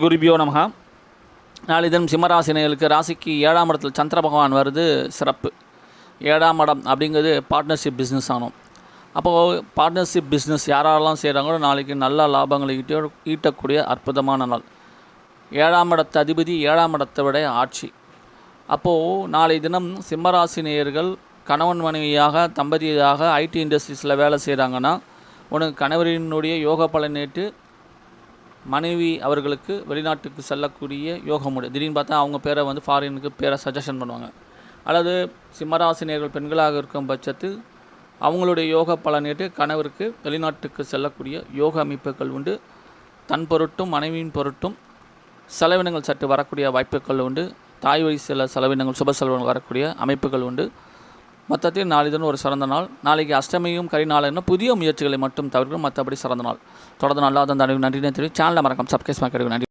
குருபியோ நமகா நாளை தினம் சிம்மராசினிகளுக்கு ராசிக்கு ஏழாம் இடத்தில் சந்திர பகவான் வருது சிறப்பு. ஏழாம் இடம் அப்படிங்கிறது பார்ட்னர்ஷிப் பிஸ்னஸ் ஆனோம். அப்போது பார்ட்னர்ஷிப் பிஸ்னஸ் யாரெல்லாம் செய்கிறாங்களோ நாளைக்கு நல்ல லாபங்களை ஈட்ட ஈட்டக்கூடிய அற்புதமான நாள். ஏழாம் இடத்த அதிபதி ஏழாம் இடத்தை விட ஆட்சி. அப்போது நாளை தினம் சிம்மராசினியர்கள் கணவன் மனைவியாக தம்பதியாக ஐடி இண்டஸ்ட்ரீஸில் வேலை செய்கிறாங்கன்னா உனக்கு கணவரினுடைய யோக பலனேற்று மனைவி அவர்களுக்கு வெளிநாட்டுக்கு செல்லக்கூடிய யோகம் உண்டு திடீர்னு பார்த்தா அவங்க பேரை வந்து ஃபாரினுக்கு பேரை சஜஷன் பண்ணுவாங்க. அல்லது சிம்மராசினியர்கள் பெண்களாக இருக்கும் பட்சத்தில் அவங்களுடைய யோக பலனிட்டு கணவருக்கு வெளிநாட்டுக்கு செல்லக்கூடிய யோக அமைப்புகள் உண்டு. தன் பொருட்டும் மனைவியின் பொருட்டும் செலவினங்கள் சற்று வரக்கூடிய வாய்ப்புகள் உண்டு. தாய் வழி சில செலவினங்கள் சுப செலவினங்கள் வரக்கூடிய அமைப்புகள் உண்டு. மொத்தத்தில் நாளிதன் ஒரு சிறந்த நாள். நாளைக்கு அஷ்டமியும் கரிநாள் புதிய முயற்சிகளை மட்டும் தவிர்க்கும் மற்றபடி சிறந்த நாள். தொடர்ந்து நல்லா தான் நன்றி நன்றி சேனலில் மறக்காம சப்ஸ்கிரைப் கிடைக்கும் நன்றி.